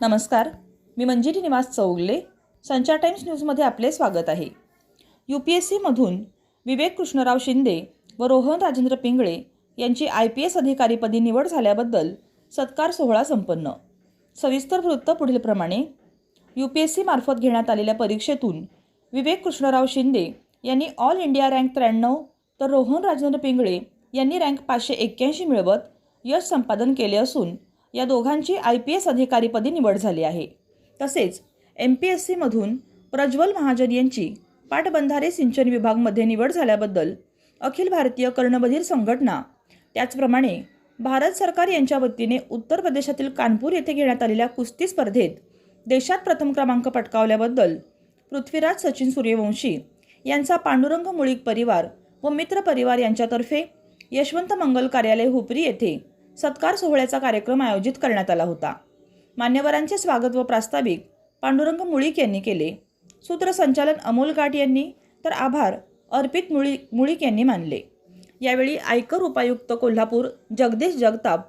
नमस्कार. मी मंजिरी निवास चौगले. संचार टाइम्स न्यूजमध्ये आपले स्वागत आहे. यू पी एस सीमधून विवेक कृष्णराव शिंदे व रोहन राजेंद्र पिंगळे यांची आय पी एस अधिकारीपदी निवड झाल्याबद्दल सत्कार सोहळा संपन्न. सविस्तर वृत्त पुढीलप्रमाणे यू पी एस सीमार्फत घेण्यात आलेल्या परीक्षेतून विवेक कृष्णराव शिंदे यांनी ऑल इंडिया रँक त्र्याण्णव तर रोहन राजेंद्र पिंगळे यांनी रँक पाचशे एक्क्याऐंशी मिळवत यश संपादन केले असून या दोघांची आय पी एस अधिकारीपदी निवड झाली आहे. तसेच एम पी एस सीमधून प्रज्वल महाजन यांची पाटबंधारे सिंचन विभागमध्ये निवड झाल्याबद्दल अखिल भारतीय कर्णबधीर संघटना त्याचप्रमाणे भारत सरकार यांच्या वतीने उत्तर प्रदेशातील कानपूर येथे घेण्यात आलेल्या कुस्ती स्पर्धेत देशात प्रथम क्रमांक पटकावल्याबद्दल पृथ्वीराज सचिन सूर्यवंशी यांचा पांडुरंग मुळीक परिवार व मित्र परिवार यांच्यातर्फे यशवंत मंगल कार्यालय हुपरी येथे सत्कार सोहळ्याचा कार्यक्रम आयोजित करण्यात आला होता. मान्यवरांचे स्वागत व प्रास्ताविक पांडुरंग मुळीक यांनी केले. सूत्रसंचालन अमोल गाठ यांनी तर आभार अर्पित मुळी मुळीक यांनी मानले. यावेळी आयकर उपायुक्त कोल्हापूर जगदीश जगताप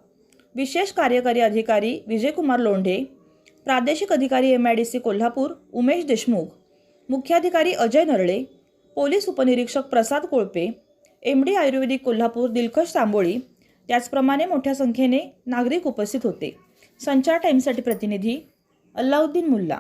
विशेष कार्यकारी अधिकारी विजयकुमार लोंढे प्रादेशिक अधिकारी M I D C Kolhapur Umesh Deshmukh मुख्याधिकारी अजय नरळे पोलीस उपनिरीक्षक प्रसाद कोळपे एम डी आयुर्वेदिक कोल्हापूर दिलखश तांबोळी त्याचप्रमाणे मोठ्या संख्येने नागरिक उपस्थित होते. संचार टाईमसाठी प्रतिनिधी अल्लाउद्दीन मुल्ला.